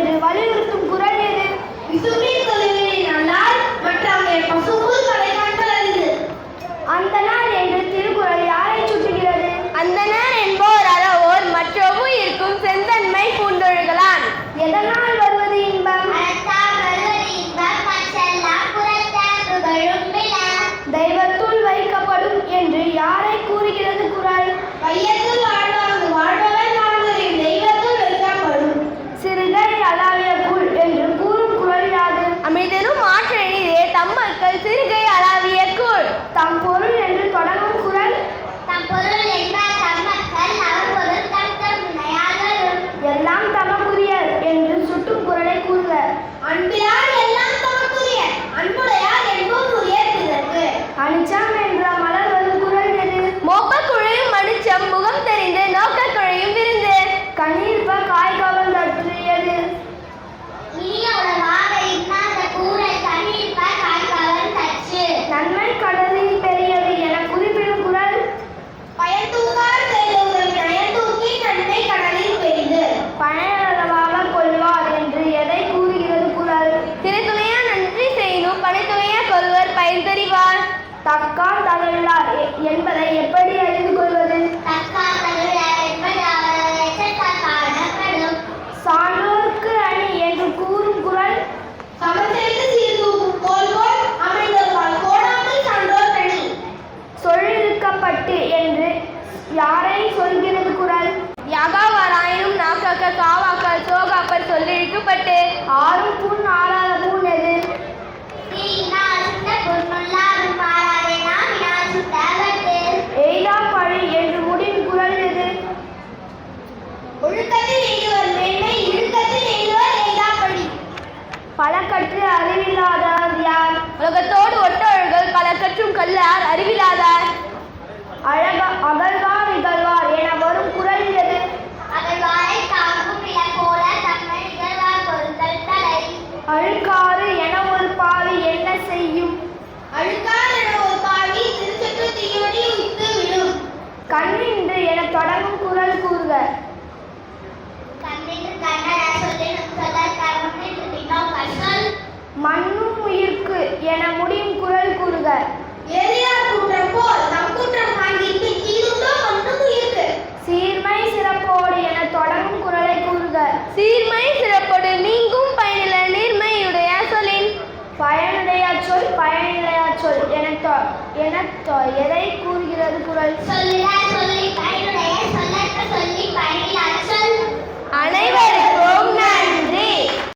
என்று வலியுறுத்தி Terga தக்கான் தகவலார் என்பதை எப்படி அறிந்து கொள்வது? சான்றோருக்கு அணி என்று கூறும் குரல் சொல்லிருக்கப்பட்டு என்று யாரை சொல்கிறது குரல்? யாகாவாராயினும் நாக்காக்க காவாக்கள் சோகாக்கள் சொல்லிருக்கப்பட்டு ஆறும் பூண் சொல்லுங்க. மண்ணும் உயிர்க்கு என முடியும் குரல் கூறுக. சீர்மை சிறப்போடு என தொடங்கும் குரலை கூறுக. சீர்மை சிறப்போடு நீங்கும் பயனில நீர்மையுடைய சொல்லின். பயனுடைய சொல் பயனிலையா சொல் என என எதை கூறுகிறது குரல்? சொல்லி